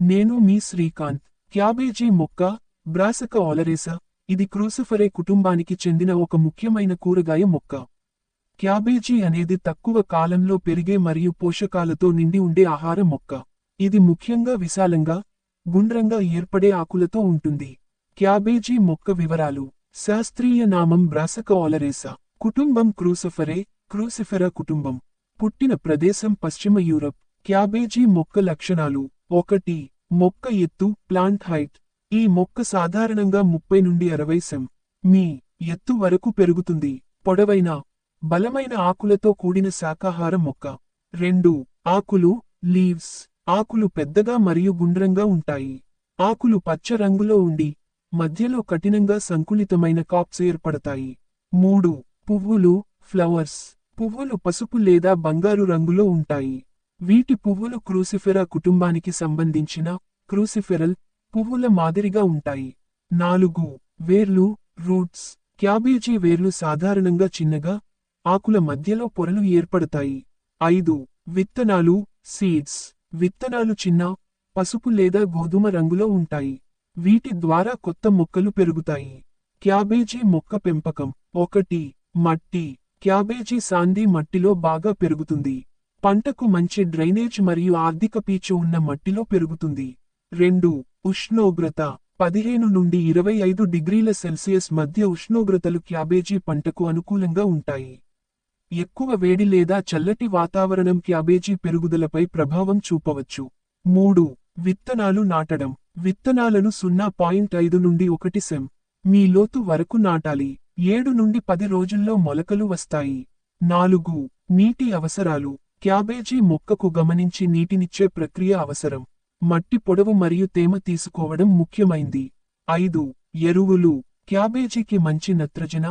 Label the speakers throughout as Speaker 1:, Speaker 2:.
Speaker 1: నేను మీ శ్రీకాంత్. క్యాబేజీ మొక్క బ్రాసక ఆలరేస ఇది క్రూసిఫరే కుటుంబానికి చెందిన ఒక ముఖ్యమైన కూరగాయ మొక్క. క్యాబేజీ అనేది తక్కువ కాలంలో పెరిగే మరియు పోషకాలతో నిండి ఉండే ఆహార మొక్క. ఇది ముఖ్యంగా విశాలంగా గుండ్రంగా ఏర్పడే ఆకులతో ఉంటుంది. క్యాబేజీ మొక్క వివరాలు. శాస్త్రీయ నామం బ్రాసక ఆలరేస కుటుంబం క్రూసిఫరే క్రూసిఫెరా కుటుంబం. పుట్టిన ప్రదేశం పశ్చిమ యూరప్. క్యాబేజీ మొక్క లక్షణాలు. ఒకటి మొక్క ఎత్తు ప్లాంట్ హైట్. ఈ మొక్క సాధారణంగా ముప్పై నుండి అరవై సెం. మీ ఎత్తు వరకు పెరుగుతుంది. పొడవైన బలమైన ఆకులతో కూడిన శాకాహార మొక్క. రెండు ఆకులు లీవ్స్. ఆకులు పెద్దగా మరియు గుండ్రంగా ఉంటాయి. ఆకులు పచ్చ రంగులో ఉండి మధ్యలో కఠినంగా సంకులితమైన కాప్స్ ఏర్పడతాయి. మూడు పువ్వులు ఫ్లవర్స్. పువ్వులు పసుపు లేదా బంగారు రంగులో ఉంటాయి. వీటి పువ్వులు క్రూసిఫెరా కుటుంబానికి సంబంధించిన క్రూసిఫెరల్ పువ్వుల మాదిరిగా ఉంటాయి. నాలుగు వేర్లు రూట్స్ క్యాబేజీ వేర్లు సాధారణంగా చిన్నగా ఆకుల మధ్యలో పొరలు ఏర్పడతాయి. ఐదు విత్తనాలు సీడ్స్ విత్తనాలు చిన్న పసుపు లేదా గోధుమ రంగులో ఉంటాయి. వీటి ద్వారా కొత్త మొక్కలు పెరుగుతాయి. క్యాబేజీ మొక్క పెంపకం ఒకటి మట్టి క్యాబేజీ సాంది మట్టిలో బాగా పెరుగుతుంది. పంటకు మంచి డ్రైనేజ్ మరియు ఆర్థిక పీచు ఉన్న మట్టిలో పెరుగుతుంది. రెండు ఉష్ణోగ్రత. పదిహేను నుండి ఇరవై ఐదు డిగ్రీల సెల్సియస్ మధ్య ఉష్ణోగ్రతలు క్యాబేజీ పంటకు అనుకూలంగా ఉంటాయి. ఎక్కువ వేడి లేదా చల్లటి వాతావరణం క్యాబేజీ పెరుగుదలపై ప్రభావం చూపవచ్చు. మూడు విత్తనాలు నాటడం. విత్తనాలను సున్నా పాయింట్ ఐదు నుండి ఒకటి సెం. మీ లోతు వరకు నాటాలి. ఏడు నుండి పది రోజుల్లో మొలకలు వస్తాయి. నాలుగు నీటి అవసరాలు. క్యాబేజీ మొక్కకు గమనించి నీటినిచ్చే ప్రక్రియ అవసరం. మట్టి పొడవు మరియు తేమ తీసుకోవడం ముఖ్యమైంది. ఐదు. ఎరువులు. క్యాబేజీకి మంచి నత్రజన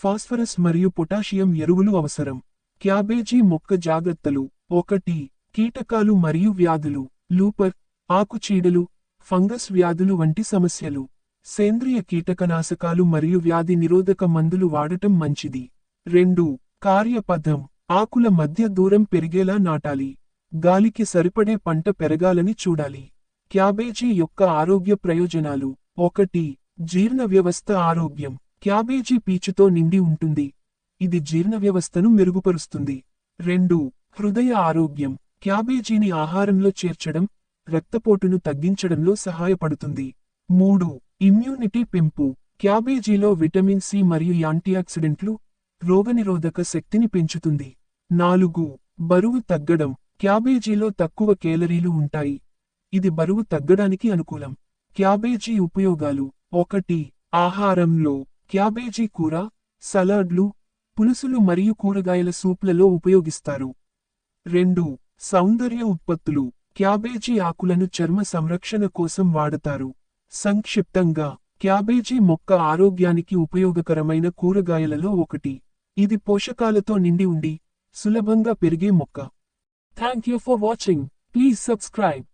Speaker 1: ఫాస్ఫరస్ మరియు పొటాషియం ఎరువులు అవసరం. క్యాబేజీ మొక్క జాగ్రత్తలు. ఒకటి. కీటకాలు మరియు వ్యాధులు. లూపర్ ఆకుచీడలు ఫంగస్ వ్యాధులు వంటి సమస్యలు. సేంద్రియ కీటకనాశకాలు మరియు వ్యాధి నిరోధక మందులు వాడటం మంచిది. రెండు. కార్యపథం ఆకుల మధ్య దూరం పెరిగేలా నాటాలి. గాలికి సరిపడే పంట పెరగాలని చూడాలి. క్యాబేజీ యొక్క ఆరోగ్య ప్రయోజనాలు. ఒకటి జీర్ణ వ్యవస్థ ఆరోగ్యం. క్యాబేజీ పీచుతో నిండి ఉంటుంది. ఇది జీర్ణ వ్యవస్థను మెరుగుపరుస్తుంది. రెండు హృదయ ఆరోగ్యం. క్యాబేజీని ఆహారంలో చేర్చడం రక్తపోటును తగ్గించడంలో సహాయపడుతుంది. మూడు ఇమ్యూనిటీ పెంపు. క్యాబేజీలో విటమిన్ సి మరియు యాంటీఆక్సిడెంట్లు రోగనిరోధక శక్తిని పెంచుతుంది. నాలుగు. బరువు తగ్గడం. క్యాబేజీలో తక్కువ కేలరీలు ఉంటాయి. ఇది బరువు తగ్గడానికి అనుకూలం. క్యాబేజీ ఉపయోగాలు. ఒకటి. ఆహారంలో క్యాబేజీ కూర సలాడ్లు పులుసులు మరియు కూరగాయల సూప్లలో ఉపయోగిస్తారు. రెండు. సౌందర్య ఉత్పత్తులు. క్యాబేజీ ఆకులను చర్మ సంరక్షణ కోసం వాడతారు. సంక్షిప్తంగా క్యాబేజీ మొక్క ఆరోగ్యానికి ఉపయోగకరమైన కూరగాయలలో ఒకటి. ఇది పోషకాలతో నిండి ఉండి సులభంగా పెరిగే మొక్క. Thank you for watching please subscribe